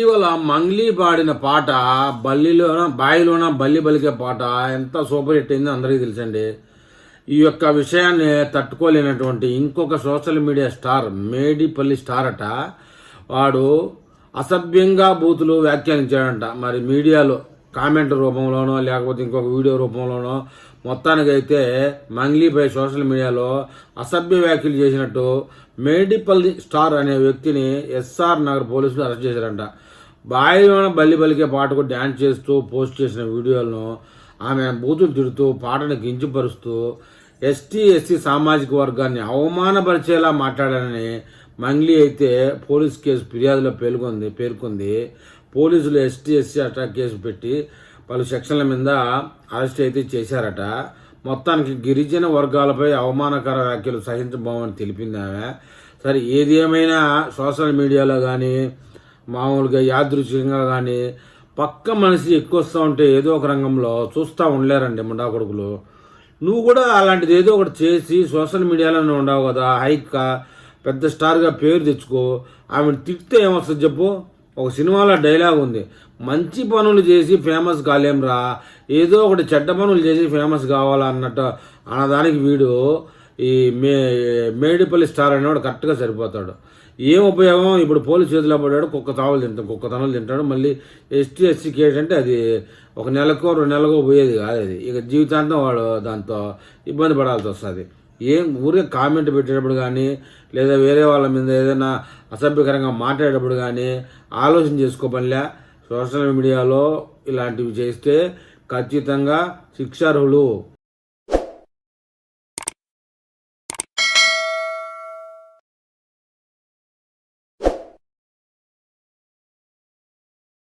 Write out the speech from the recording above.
ఇటీవల మంగ్లీ పాడిన పాట బల్లిలోన బాయిలోన బల్లి బలికే పాట ఎంత సూపర్ హిట్ అయిందో అందరికీ తెలుసండి. ఈ యొక్క విషయాన్ని తట్టుకోలేనటువంటి ఇంకొక social media star Medipalli star అట వాడు అసభ్యంగా బూతులు వ్యాఖ్యానించాడంట. మరి మీడియాలో కామెంట్ రూపంలోనో లేకపోతే ఇంకొక వీడియో రూపంలోనో మొత్తానికైతే మంగ్లీపై సోషల్ మీడియాలో అసభ్య వ్యాఖ్యలు చేసినట్టు మేడిపల్లి స్టార్ అనే వ్యక్తిని ఎస్ఆర్ నగర్ పోలీసులు అరెస్ట్ చేశారంట. బాయిలోన బల్లి బలికే పాటకు డ్యాన్స్ చేస్తూ పోస్ట్ చేసిన వీడియోలను ఆమె బూతులు తిడుతూ పాటను కించపరుస్తూ ఎస్టీ ఎస్సీ సామాజిక వర్గాన్ని అవమానపరిచేలా మాట్లాడానని మంగ్లీ అయితే పోలీస్ కేసు ఫిర్యాదులో పేర్కొంది పేర్కొంది. పోలీసులు ఎస్టీ ఎస్సీ అటాక్ కేసు పెట్టి పలు సెక్షన్ల మీద అరెస్ట్ అయితే చేశారట. మొత్తానికి గిరిజన వర్గాలపై అవమానకర వ్యాఖ్యలు సహించబోమని తెలిపింది ఆమె. సరే ఏది ఏమైనా సోషల్ మీడియాలో కానీ మామూలుగా యాదృచ్ఛికంగా కానీ పక్క మనిషి ఎక్కువ వస్తూ ఉంటే ఏదో ఒక రంగంలో చూస్తూ ఉండలేరండి ముండా కొడుకులు. నువ్వు కూడా అలాంటిది ఏదో ఒకటి చేసి సోషల్ మీడియాలోనే ఉండవు కదా హైక్ పెద్ద స్టార్గా పేరు తెచ్చుకో. ఆమెను తిట్టితే ఏమొస్తుంది చెప్పు. ఒక సినిమాలో డైలాగ్ ఉంది. మంచి పనులు చేసి ఫేమస్ కాలేంరా ఏదో ఒకటి చెడ్డ పనులు చేసి ఫేమస్ కావాలా అన్నట్టు అన్నదానికి వీడు ఈ మే మేడిపల్లి స్టార్ అనేవాడు కరెక్ట్గా సరిపోతాడు. ఏం ఉపయోగం? ఇప్పుడు పోలీసు చేతిలో పడ్డాడు కుక్క తావులు తింటాడు కుక్క తనులు తింటాడు మళ్ళీ ఎస్టీ ఎస్సీ కేసు అంటే అది ఒక నెలకో రెండు నెలకో పోయేది కాదు అది. ఇక జీవితాంతం వాడు దాంతో ఇబ్బంది పడాల్సి వస్తుంది. ఏం ఊరికే కామెంట్ పెట్టేటప్పుడు కానీ లేదా వేరే వాళ్ళ మీద ఏదైనా అసభ్యకరంగా మాట్లాడేటప్పుడు కానీ ఆలోచన చేసుకోపనిలే. సోషల్ మీడియాలో ఇలాంటివి చేస్తే ఖచ్చితంగా శిక్షార్హులు.